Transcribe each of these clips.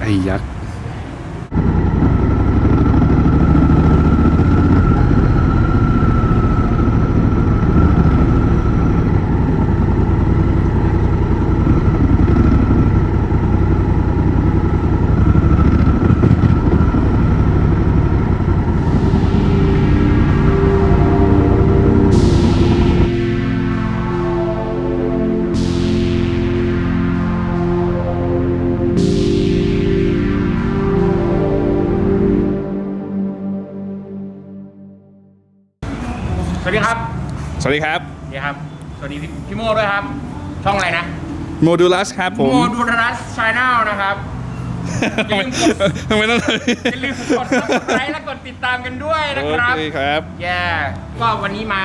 ไอ้ สวัสดีครับนี่ครับ สวัสดีพี่พี่โม่ด้วยครับ ช่องอะไรนะโมดูลัสครับผมโมดูรัสชาแนลนะครับอย่าลืมกดทำไมต้องอย่าลืมกด subscribe และกดติดตามกันด้วยนะครับโอเคครับแย่ก็วันนี้มา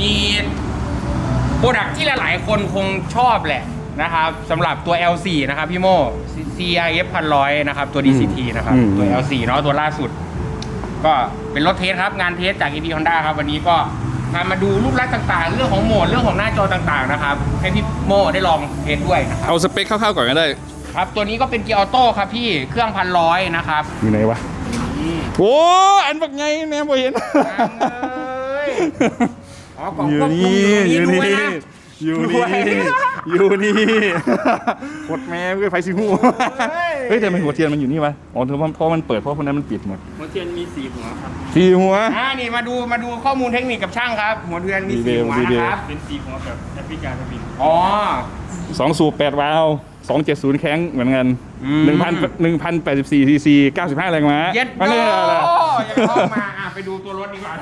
มีโปรดักที่หลาย ๆ คนคงชอบแหละนะครับสำหรับตัว L4 นะครับพี่โม่ CRF พันร้อยนะครับ ตัว DCT นะครับอืมตัว L4 เนาะตัวล่าสุด ก็เป็นรถเทสครับ งานเทสจาก EP Honda ครับ วันนี้ก็ พามาดูรูปลักษณ์ต่างๆ เรื่องของโหมดเรื่องของหน้าจอต่างๆนะครับให้พี่โม่ได้ลองเทสด้วยนะครับเอาสเปคคร่าวๆก่อนก็ได้ ครับตัวนี้ก็เป็นเกียร์ออโต้ครับพี่เครื่องพันร้อยนะครับอยู่ไหนวะนี่โอ้อันบักไงแม่บ่เห็นยังเลยอ๋อกล่องอยู่ควบคุมนี่ออยู่ยู่นี่นี่ด้วยนะ อยู่ด้นี่วย อยู่นี่กดแม่เพื่อไฟสิหูเฮ้ยเฮ้ยแต่ทำไมหัวเทียนมันอยู่นี่วะอ๋อเพราะเพราะมันเปิดเพราะคนนั้นมันปิดหมดหัวเทียนมีสีหัวครับสีหัว อ่านี่มาดูมาดูข้อมูลเทคนิคกับช่างครับ หัวเดือนมีดีสีเดลหัวดีนะเดลครับเป็นสีหัวแบบแอฟริกาทวินอ๋อ สองสูบแปดวาล์วสองเจ็ดศูนย์แข้งเหมือนกันอืม หนึ่งพันหนึ่งพันแปดสิบสี่ซีซีเก้าสิบห้าแรงม้าเย็ดมาโดเนี่ยยังเข้ามาอะไปดูตัวรถดีกว่า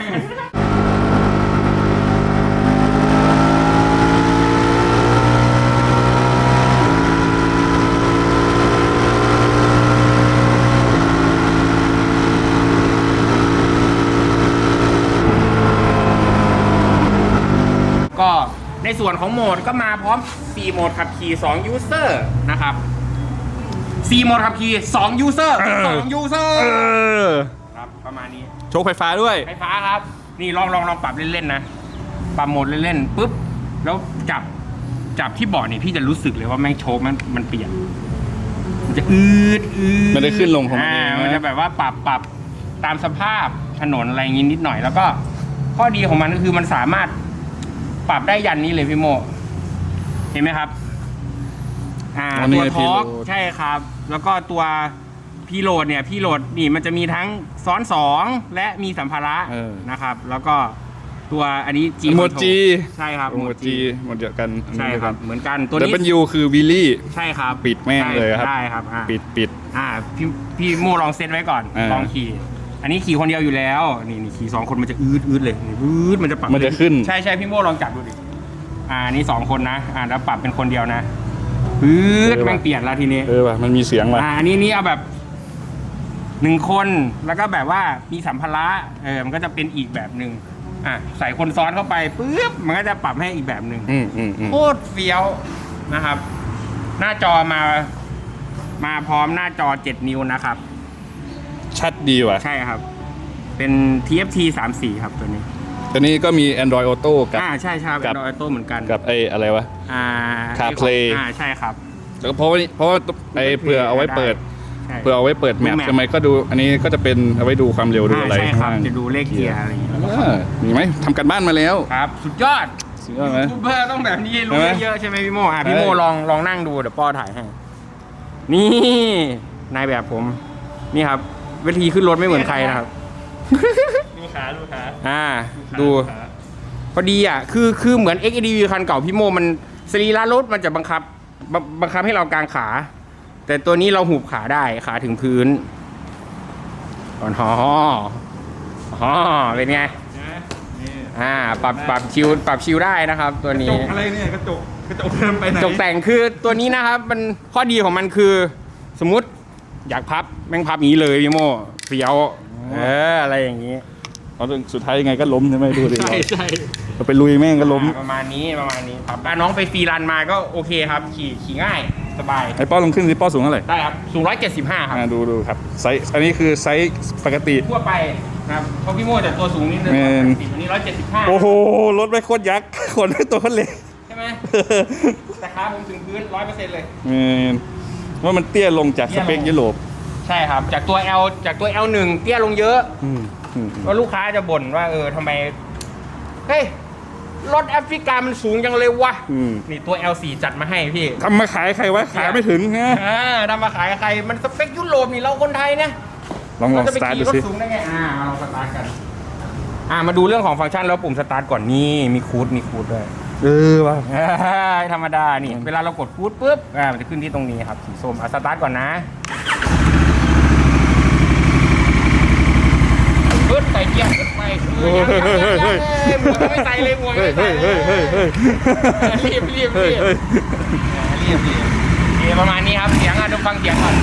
ก็ในส่วนของโหมดก็มาพร้อม 4 โหมดขับขี่ 2 user นะครับ 4 โหมดขับขี่ 2 user 2 user เออครับประมาณนี้โชคไฟฟ้าด้วย ไฟฟ้าครับ นี่ลองลองลองปรับเล่นๆนะ ปรับโหมดเล่นๆปุ๊บ แล้วจับจับที่เบาะนี่พี่จะรู้สึกเลยว่าแม่งโชคมันมันเปลี่ยนมันจะอืดอืดมันได้ขึ้นลงของมันเองนะ มันจะแบบว่าปรับปรับตามสภาพถนนอะไรอย่างงี้นิดหน่อยแล้วก็ ข้อดีของมันก็คือมันสามารถ ปรับได้ยันนี้เลยพี่โม เห็นไหมครับ อ่าอ๋อนี่ตัวไงท็อก preload ใช่ครับ แล้วก็ตัวพีโหลดเนี่ยพีโหลดนี่มันจะมีทั้งซ้อนสองและมีสัมภาระเออ นะครับ แล้วก็ตัวอันนี้ G หมวด control G ใช่ครับโมจีหมดเดียวกันอันใช่นี้เดียวคกัรันบเหมือนกันตัวแต่นี้เป็นยูคือวิลลี่ ใช่ครับปิดแม่งเลยครับ ได้ครับอ่า ปิดปิด อ่าพี่พี่โมลองเซตไว้ก่อนอ่าลองขี่ อันนี้ขี่คนเดียวอยู่แล้ว นี่นี่ขี่สองคนมันจะอืดอืดเลยนี่อืดมันจะปรับมันจะขึ้น ใช่ใช่พี่โมลองจับดูดิอ่านี่สองคนนะ อ่าแล้วปรับเป็นคนเดียวนะอืดแม่งเปลี่ยนแล้วทีนี้ เออว่ะมันมีเสียงว่ะ อ่าอันนี้นี่เอาแบบหนึ่งคนแล้วก็แบบว่ามีสัมภาระเออมันก็จะเป็นอีกแบบหนึ่งอะใส่คนซ้อนเข้าไปปุ๊บมันก็จะปรับให้อีกแบบหนึ่งอืมอืมอืมโคตรเฟี้ยวนะครับ หน้าจอมา มาพร้อมหน้าจอ 7 นิ้วนะครับ ชัดดีว่ะ ใช่ครับ เป็น TFT 34 ครับตัวนี้ตอนนี้ก็มี Android Auto กับ อ่าใช่ใช่กับเป็นออโต้เหมือนกันกับไอ้อะไรวะ อ่า CarPlay อ่าใช่ครับแล้วก็เพราะว่าเพราะว่าไอ้เผื่อเอาไว้เปิด ใช่ เผื่อเอาไว้เปิดแมปดูแมปใช่ไหมก็ดูอันนี้ก็จะเป็นเอาไว้ดูความเร็วดูอ่าอะไรใช่ครับข้างล่างจะดูเลขเกียร์อะไรอย่างเงี้ยเออมีไหมทำกันบ้านมาแล้วครับ สุดยอด สุดยอดไหม ยูทูบเบอร์ต้องแบบนี้รู้ใช่ไหมเยอะๆใช่ไหมพี่โมอะพี่โมใช่ ลองลองนั่งดูเดี๋ยวป้อถ่ายให้ นี่นายแบบผม นี่ครับเวทีขึ้นรถไม่เหมือนใครนะครับลูกค้าลูกค้าอ่าค้าดูลูกค้าพอดีอะ คือคือเหมือน XADV คันเก่าพี่โมมันสรีระรถมันจะบังคับบังบังคับให้เรากางขา แต่ตัวนี้เราหูบขาได้ขาถึงพื้นอ๋ออ๋อเป็นไงนะนี่อ่าปรับปรับชิวปรับชิวได้นะครับ ตัวกระจนี้กอะไรเนี่ยกระจกกระจกเดินไปไหนจกแต่งคือตัวนี้นะครับ มันข้อดีของมันคือ สมมุติ อยากพับแม่งพับอย่างนี้เลยพี่โมเฟี้ยวเอออะไรอย่างนี้เอาสุดท้ายยังไงก็ล้มใช่ไหมดูดิใช่ใช่เราไปลุยแม่งก็ล้มอ่าประมาณนี้ประมาณนี้ครับน้องไปฟรีรันมาก็โอเคครับ ขี่ขี่ง่ายสบายไอ้ป้อลงขึ้นสิป้อสูงเท่าไหร่ได้ครับสูง175ครับอ่าดูดูครับไซส์อันนี้คือไซส์ปกติทั่วไปนะครับเพราะพี่โม่แต่ตัวสูงนิดนึงแมน180อันนี้175โอ้โหรถไม่โคตรยักษ์คนไม่ตัวเล็กใช่ไหมแต่ขาผมถึงพื้น100%เลยแมน ว่ามันเตี้ยลงจากสเปคยุโรปใช่ครับ จากตัว L จากตัว L1 เตี้ยลงเยอะอืมอืมว่าลูกค้าจะบ่นว่าเออทำไม เฮ้ย รถแอฟริกามันสูงจังเลยวะ อืมนี่ตัว L4 จัดมาให้พี่ทำมาขายใครวะขายไม่ถึงนะอ่าทำมาขายใคร มันสเปคยุโรปนี่เราคนไทยเนี่ยลองลองเราจะสไปตาร์ทขี่ดูรถสิสูงได้ไง อ่ามาลองสตาร์ทกัน อ่า มาดูเรื่องของฟังก์ชันแล้วปุ่มสตาร์ทก่อนนี่ มีคูดมีคูดด้วย เออว่ะธรรมดานี่ เวลาเรากดฟูดปุ๊บอ่ามันจะขึ้นที่ตรงนี้ครับสีส้มอะสตาร์ทก่อนนะปึ๊ดใส่เกียร์ปึ๊ดไปเออยังยังยังยังเอ้ยหมวกยังไม่ใส่เลยหมวกยังเฮ้ยไม่ใส่เฮ้ยเลเฮ้ยยเฮ้ยเฮ้ยรีบรีบเฮ้ยรีบเฮ้ยรีบรีบโอเคประมาณนี้ครับเสียงอะดูฟังเสียงก่อน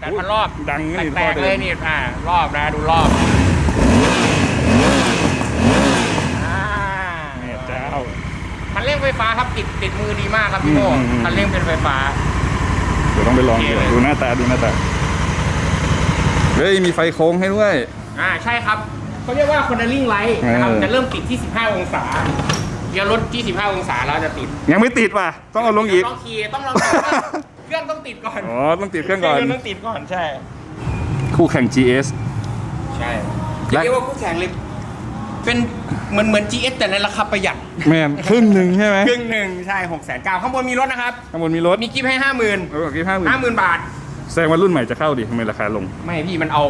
แปดพันรอบ ดังนี่ แตกๆเลยนี่ อ่า รอบนะ ดูรอบอ่าเนี่ยเจ้า คันเร่งไฟฟ้าครับติดติดมือดีมากครับพี่โมอืมอืมอืม คันเร่งเป็นไฟฟ้า เดี๋ยวต้องไปลองโอเคดูเลย ดูหน้าตาดูหน้าตา เฮ้ย มีไฟโค้งให้ด้วย อ่าใช่ครับเขาเรียกว่าคอนเดลลิ่งไลท์นะครับเออ จะเริ่มติดที่ 15 องศาเดี๋ยวรถที่15องศาแล้วจะติดยังไม่ติดว่ะ ต้องเอาลงอีก ต้องขี่ต้องลองขี่ว่าเครื่องต้องติดก่อนอ๋อ ต้องติดเครื่องก่อน เครื่องต้องติดก่อนใช่ คู่แข่ง GS ใช่และ เรียกว่าคู่แข่งเลย เป็นเหมือนเหมือน GS แต่ในราคาประหยัดแม่นครึ่งหนึ่งใช่ไหมครึ่งหนึ่งใช่6 9 0 0 0ข้างบนมีรถนะครับข้างบนมีรถมีกิฟต์ให้ห้าหมื่นเออกี่ห้าหมื่นห้าหมื่นบาท แสดงว่ารุ่นใหม่จะเข้าดิทำไมราคาลง ไม่พี่มันเอา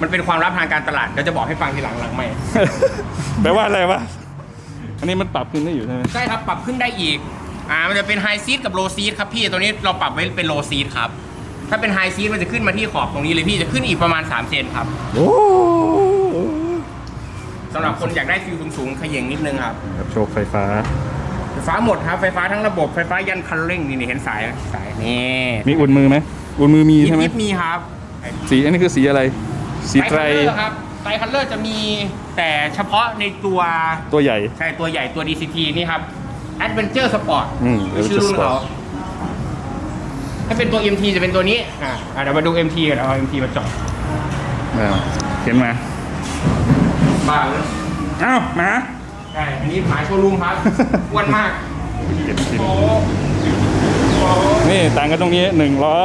มันเป็นความลับทางการตลาดเดี๋ยวจะบอกให้ฟังทีหลังหลังไม่ แปลว่าอะไรวะอันนี้มันปรับขึ้นได้อยู่ใช่ไหมใช่ครับปรับขึ้นได้อีก อ่า มันจะเป็นไฮซีดกับโลซีดครับพี่ ตัวนี้เราปรับไว้เป็นโลซีดครับ ถ้าเป็นไฮซีดมันจะขึ้นมาที่ขอบตรงนี้เลยพี่จะขึ้นอีกประมาณ3เซนครับโอ้สำหรับคนอยากได้ฟิลสูงๆเขย่งนิดนึงครับครับโชคไฟฟ้า ไฟฟ้าหมดครับไฟฟ้าทั้งระบบไฟฟ้ายันคันเร่งนี่นี่เห็นสายไหมสายนี่มีอุ่นมือไหมอุ่นมือมีใช่ไหมยิบๆมีครับสีอันนี้คือสีอะไร สีไตรคัลเลอร์ครับไตรคัลเลอร์จะมีแต่เฉพาะในตัวตัวใหญ่ ใช่ตัวใหญ่ตัว DCT นี่ครับ Adventure Sport อืมคือชื่อรุ่น Adventure เขา Sport ถ้าเป็นตัว MT จะเป็นตัวนี้ อ่าอะเดี๋ยวมาดู MT กันเอา MT มาเจอดอ่าเห็นไหมบ้าเลยอ้าวมาใช่อันนี้หมายโชว์รูมครับ อ้วนมากเก็บชิ้นโอ้โหนี่ต่างกันตรงนี้หนึ่งล้อ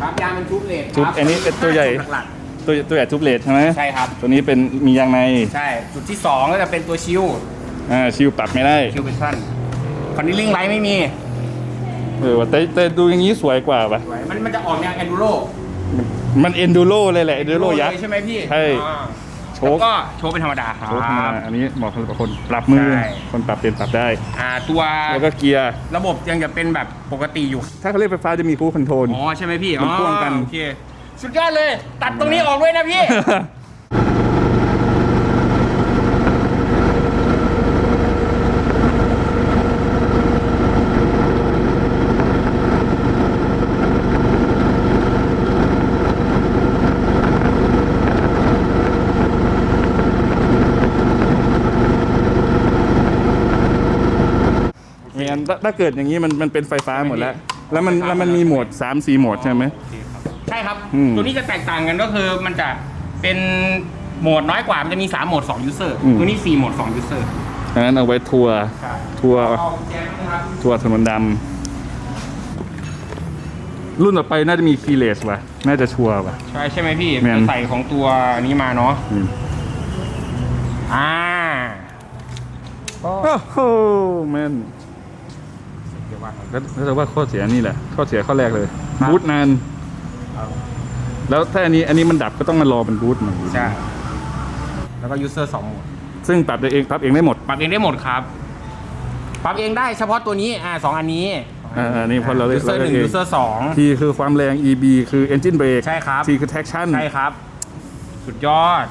ครับยางเป็นทูบเลดทูบอันนี้เป็นตัวใหญ่ หลักตัวตัวใหญ่ทุบเลทใช่ไหมๆใช่ครับ ตัวนี้เป็นมียางในใช่ จุดที่2ก็จะเป็นตัวชิวอ่าชิวปรับไม่ได้ ชิวเป็นสั้นคอนดิลิ่งไลท์ไม่มี เออแต่แต่ดูอย่างนี้สวยกว่าปะมันมันจะออกแนวแอนดูโรมันเอนดูโรเลยแหละเอนดูโรยักษ์ใช่ไหมพี่ใช่ อ่าโชแล้วคก็โชว์เป็นธรรมดาครับโชคมาอันนี้เหมาะสำหรับคนปรับมือ ใช่ คนปรับเป็นปรับได้ อ่าตัวแล้วก็เกียร์ ระบบยังจะเป็นแบบปกติอยู่ ถ้าเขาเรียกไฟฟ้าจะมีคูคอนโทรล อ๋อ ใช่ไหมพี่มันพ่วงกัน อ๋อโอเค สุดยอดเลย ตัดตรงนี้ออกด้วยนะพี่ ถ้าถ้าเกิดอย่างนี้มันมันเป็นไฟฟ้าหมดแล้ว แล้วมันแล้วมันมีโหมด 3 4โหมดใช่ไหม ใช่ครับ อืมตัวนี้จะแตกต่างกันก็คือมันจะเป็นโหมดน้อยกว่า มันจะมี 3 โหมด2 user อืม ตัวนี้ 4 โหมด2 user อันนั้นเอาไว้ทัวร์ครับทัวร์เอาแจ๊นะครับ ทัวร์ถนนดำรุ่นต่อไปน่าจะมีคีเลสว่ะ น่าจะชัวร์ว่ะ ใช่ใช่ไหมพี่แม่น จะใส่ของตัวนี้มาเนาะ อืมอ่าก็โอ้โหแม่นเดี๋ย วว่ากันแล้วแล้วแต่ว่าข้อเสียนี่แหละ ข้อเสียข้อแรกเลยครับบูทนาน ครับแล้วถ้าอันนี้อันนี้มันดับก็ต้องมารอเป็นบูทใหม่ใช่แล้วก็ user 2โหมดซึ่งปรับได้เองปรับเองได้หมดปรับเองได้หมดครับ ปรับเองได้เฉพาะตัวนี้อ่าสองอันนี้อ่าอันนี้พอเราเลือก user หนึ่งเราเลือกเอง user สอง T คือความแรง EB คือ engine brake ใช่ครับ T คือ traction ใช่ครับ สุดยอด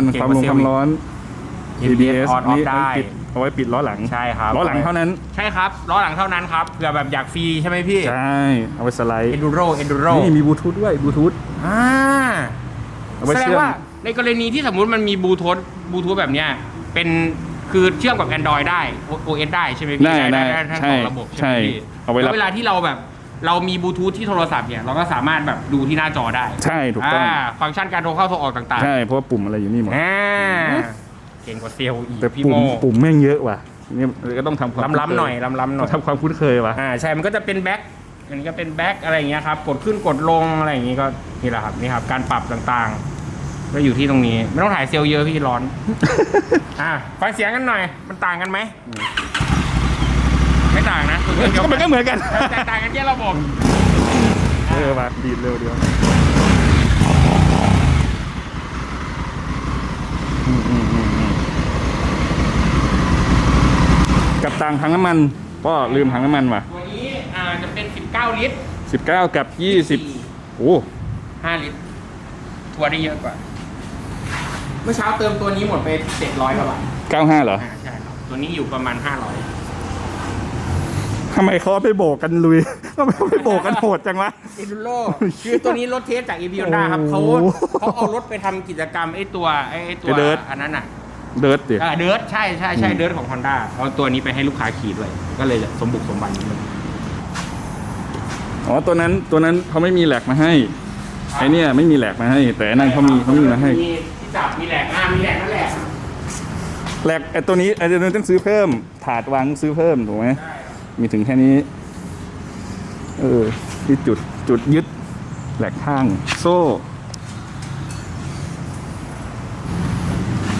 น้ำมันเก่งความลงเก่งความร้อน ABS on off นี่ได้ปิดเอาไว้ปิดล้อหลังใช่ครับ ล้อหลังเท่านั้น ใช่ครับ ล้อหลังเท่านั้นครับเผื่อแบบอยากฟรีใช่ไหมพี่ใช่ เอาไว้สไลด์ enduro enduro นี่มีบลูทูธด้วยบลูทูธอ่าเอาไว้แสดเชื่งอมว่าในกรณีที่สมมุติมันมีบลูทูธบลูทูธแบบเนี้ยเป็นคือเชื่อมกับ Android ได้ OS ได้ใช่ไหมพี่ได้ได้ทั้งใช่สองระบบใช่ใช่ไหมพี่เอาไว้รับ แล้วเวลาที่เราแบบ เรามีบลูทูธที่โทรศัพท์เนี่ยเราก็สามารถแบบดูที่หน้าจอได้ใช่ถูกต้องาฟังก์ชันการโทรเข้าโทรออกต่างๆใช่เพราะว่าปุ่มอะไรอยู่นี่หมด อ่าเก่งกว่าเซลล์อีกแต่พี่ปุ่โมมปุ่มแม่งเยอะว่ะนี่ก็ต้องทำความล้ำๆหน่อยล้ำๆหน่ต้ออย งทำความคุ้นเคยว่ะ อ่าใช่ มันก็จะเป็นแบ็คอันนี้ก็เป็นแบ็คอะไรอย่างเงี้ยครับ กดขึ้นกดลงอะไรอย่างงี้ก็นี่แหละครับนี่ครับ การปรับต่างๆ ก็อยู่ที่ตรงนี้ ไม่ต้องถ่ายเซลล์เยอะพี่ร้อน อ่าฟังเสียงกันหน่อย มันต่างกันไหม ไม่ต่างนะตัวเดียวมันก็เหมือนกันแต่ต่างกันแค่ระบบเออว่ะดีดเร็วเดียวอืมอืมอืมอืมกับต่างถังน้ำมันก็ลืมถังน้ำมันว่ะตัวนี้อ่าจะเป็น 19 ลิตร 19 กับ 20โอ้5ลิตรทัวร์ได้เยอะกว่า เมื่อเช้าเติมตัวนี้หมดไป700กว่าบาท95เหรออ่าใช่ครับตัวนี้อยู่ประมาณ 500 ทำไมเขาเอาไปโบกกันลุยทำไมเขาไปโบกกันโหดจังวะ เอดูโรคือตัวนี้รถเทสจาก e ี o ี d ด้าครับเขาโอ้โหเขาเอารถไปทำกิจกรรมไอ้ตัวไอ้ไอ้ตัวไอ้เดิร์ท อันนั้นอะเดิร์ดดิเออเดิร์ทใช่ใช่ใช่อืม เดิร์ทของ Honda เอาตัวนี้ไปให้ลูกค้าขี่ด้วย ก็เลยสมบุกสมบันนิดนึง อ๋อตัวนั้นตัวนั้นเขาไม่มีแหลกมาให้ไอเนี่ยไม่มีแหลกมาให้ แต่อันนั่นเขามีเขามีมาให้มีที่จับมีแหลกอ่ามีแหลกนั่นแหละแหลกไอตัวนี้ไอตัวนี้ต้องซื้อเพิ่ม ถาดวางซื้อเพิ่มถูกไหมใช่ครับ มีถึงแค่นี้ เออที่จุดจุดยึดแหลกข้าง โซ่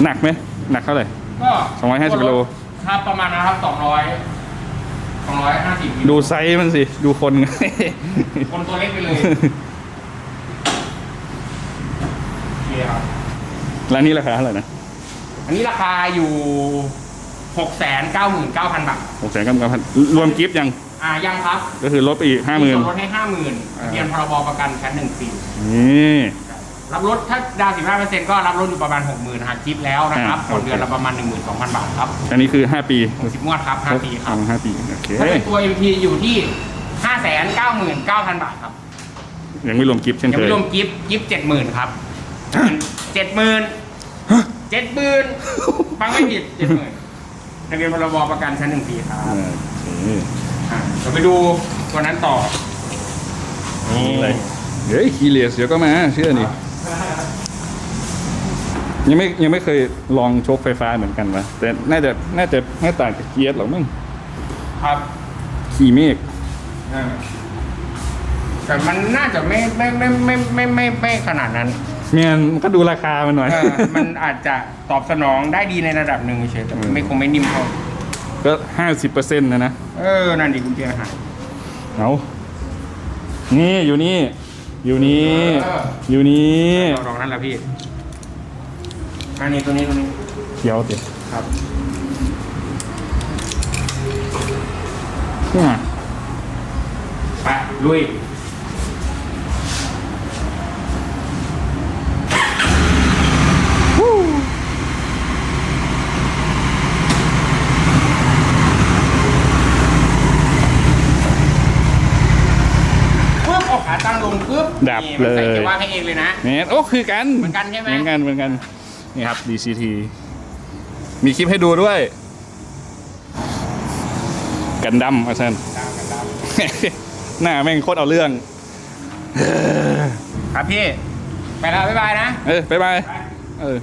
หนักไหมหนักเท่าไหร่ก็250กิโลครับประมาณนะครับ200 250กิโลดูไซส์มันสิ ดูคนคนตัวเล็กไปเลยโอเคครับร้านนี้ราคาเท่าไหร่นะ อันนี้ราคาอยู่ 699,000 บาทหกแสนกับพันรวมกิฟต์ยัง อ่ายังครับก็คือลดไปอีกห้าหมื่น ส่วนลดให้ห้าหมื่นอ่า เรียนพรบประกันชั้นหนึ่งปี นี่ รับรถถ้าดาวสิบห้าเปอร์เซ็นต์ก็รับรถอยู่ประมาณหกหมื่นหักทิปแล้วนะครับอ่าผ่อนเดือนโอเคละประมาณหนึ่งหมื่นสองพันบาทครับอันนี้คือห้าปีหกสิบงวดครับห้าปีครับ ห้าปีโอเคถ้าเป็นตัว MT อยู่ที่ห้าแสนเก้าหมื่นเก้าพันบาทครับ ยังไม่รวมกิฟต์เช่นยังเคยไม่รวมกิฟต์กิฟต์เจ็ดหมื่นครับเจ็ดหมื่นเจ็ดหมื่นฟังไม่ผิดเจ็ดหมื่น ทะเบียนพรบประกันชั้นหนึ่งปีครับอ่าโอเคอ่าเดี๋ยวไปดูตัวนั้นต่อ นี่อะไรเฮ้ยคีเลสเดี๋ยวก็มาเชื่อนี่ยังไม่ยังไม่เคยลองโชคไฟฟ้าเหมือนกันวะแต่น่าจะน่าจะไม่ต่างจากเกียร์หรอกมั้งครับขี่เมฆอ่าแต่มันน่าจะไม่ไม่ไม่ไม่ไม่ไม่ไม่ขนาดนั้น เมียนก็ดูราคามันหน่อย เออมันอาจจะตอบสนองได้ดีในระดับหนึ่งเฉยแต่อืมไม่คงไม่นิ่มเท่าก็ห้าสิบเปอร์เซ็นต์นะนะ เออนั่นดิกุญแจหาย เอานี่อยู่นี่ อยู่นี่ เออ อยู่นี่ลองนั่นแหละพี่อันนี้ตัวนี้ตัวนี้เขียวสิครับ เนี่ยไปลุยปุ๊บเออกขาตั้งลงปุ๊บ ดับนี่เลมันใส่ยเกียร์ว่างให้เองเลยนะ เนี่ยโอ้คือกันเหมือนกันใช่ไหม เหมือนกันเหมือนกันนี่ครับ DCT มีคลิปให้ดูด้วย กันดั้มอาจารย์ หน้าแม่งโคตรเอาเรื่อง ครับพี่ ไปแล้วบ๊ายบายนะ เออบ๊ายบายไปเออ